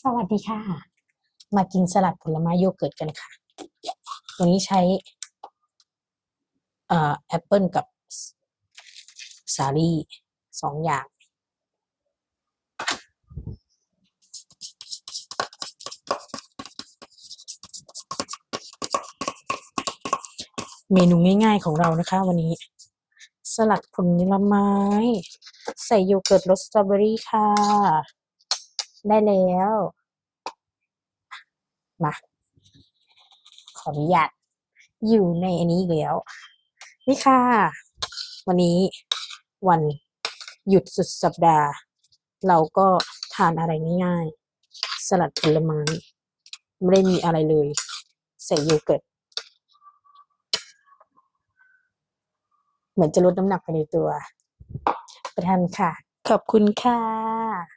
สวัสดีค่ะ มากินสลัดผลไม้โยเกิร์ตกันค่ะวันนี้ใช้อ่อแอปเปิลกับสสาลี่สองอย่าง เมนูง่ายๆของเรานะคะวันนี้ สลัดผลไม้ ใส่โยเกิร์ตรสสตรอเบอรี่ค่ะ ได้แล้วมาขออนุญาตอยู่ในอันนี้แล้ว นี่ค่ะ วันนี้วันหยุดสุดสัปดาห์ เราก็ทานอะไรง่ายๆ สลัดผลไม้ไม่ได้มีอะไรเลย ใส่โยเกิร์ตเหมือนจะลดน้ำหนักไปในตัวไปทานค่ะ ขอบคุณค่ะ